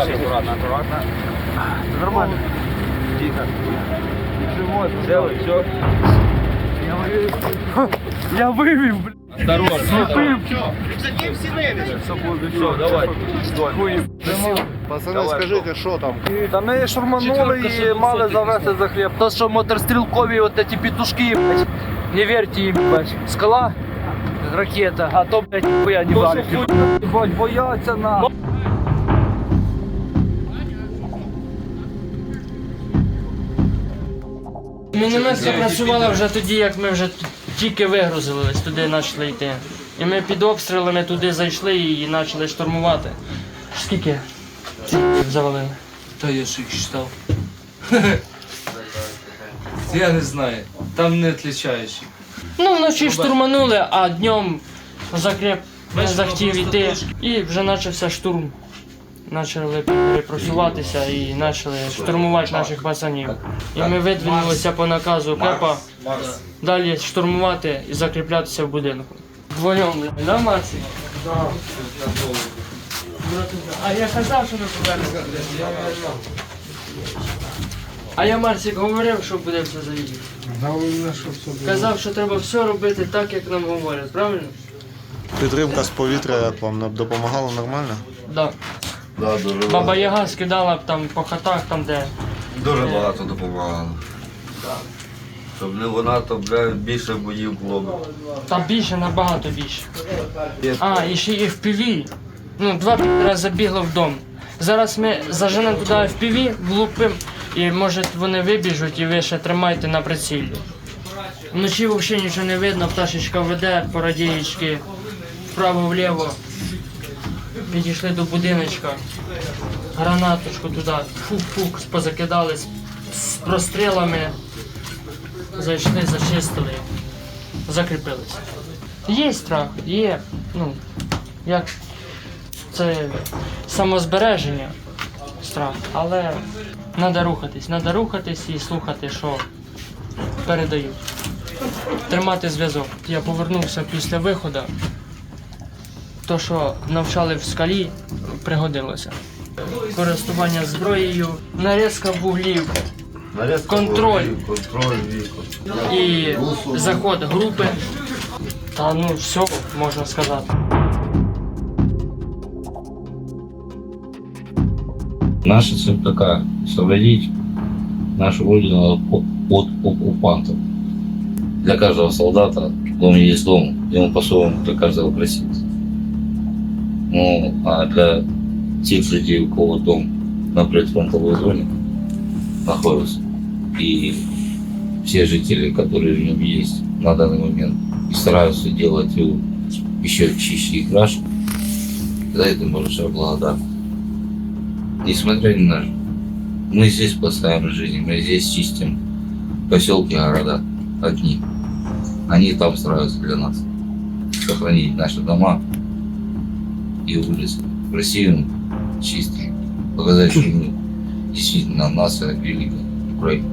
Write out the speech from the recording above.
Аккуратно, аккуратно. Нормально. Тихо. Живот. Целый, все. Я вивів, блядь. Осторожно. Все, давай. Пацани, Давай, скажіть, що там? Та ми штурманули і мали завести за хліб. То, що мотострілкові от ці петушки, блядь, не вірте їм, блядь. Скала, ракета, а то, блядь, ніхуя не валить. Блядь, бояться на. Мінометка працювала вже тоді, як ми вже тільки вигрузились, туди почали йти. І ми під обстрілами туди зайшли і почали штурмувати. Скільки завалили? Та я ж їх читав. Я не знаю. Там не їх. Ну, вночі штурманули, а днем закреп не захотів йти. І вже почався штурм. Почали перепросуватися і почали штурмувати наших пацанів. І ми видвинулися по наказу Кепа далі штурмувати і закріплятися в будинку. Вдвоєм, да, Марсик? А я казав, що ми повернемося. А я Марсик говорив, що буде все заїдати. Казав, що треба все робити так, як нам говорять, правильно? Підтримка з повітря як вам допомагала нормально? Да. Да, дуже Баба Яга скидала б там по хатах, там де. Дуже багато допомагало. Щоб не вона, то бля, більше боїв було б. Там більше, набагато більше. А, і ще і в піві. Ну, два рази забігло в дом. Зараз ми заженемо туди в піві, влупим, і може вони вибіжуть і ви ще тримайте на прицілі. Вночі взагалі нічого не видно, пташечка веде по радієчки вправо-вліво. Підійшли до будиночка, гранаточку туди, фук-фук, позакидали з, прострілами. Зайшли, зачистили, закріпилися. Є страх, є. Ну, як це самозбереження, страх, але треба рухатись, треба рухатись і слухати, що передають. Тримати зв'язок. Я повернувся після виходу. То, що навчали в скалі, пригодилося. Користування зброєю, нарізка вуглів, Контроль. Контроль віку. і заход групи. Та ну все можна сказати. Наша цель такая – освободить нашу родину от, оккупантов. Для каждого солдата в доме есть дом, ему по-своему для каждого просить. Ну, а для тех людей, у кого дом на предфронтовой зоне находится, и все жители, которые в нем есть на данный момент, и стараются делать его еще чище и краше, за это можно благодарны несмотря ни на что. Мы здесь поставим жизнь, мы здесь чистим поселки, города одни. Они там стараются для нас сохранить наши дома и улицы красивыми, чистыми. Показать, что мы действительно нация великая, Украина.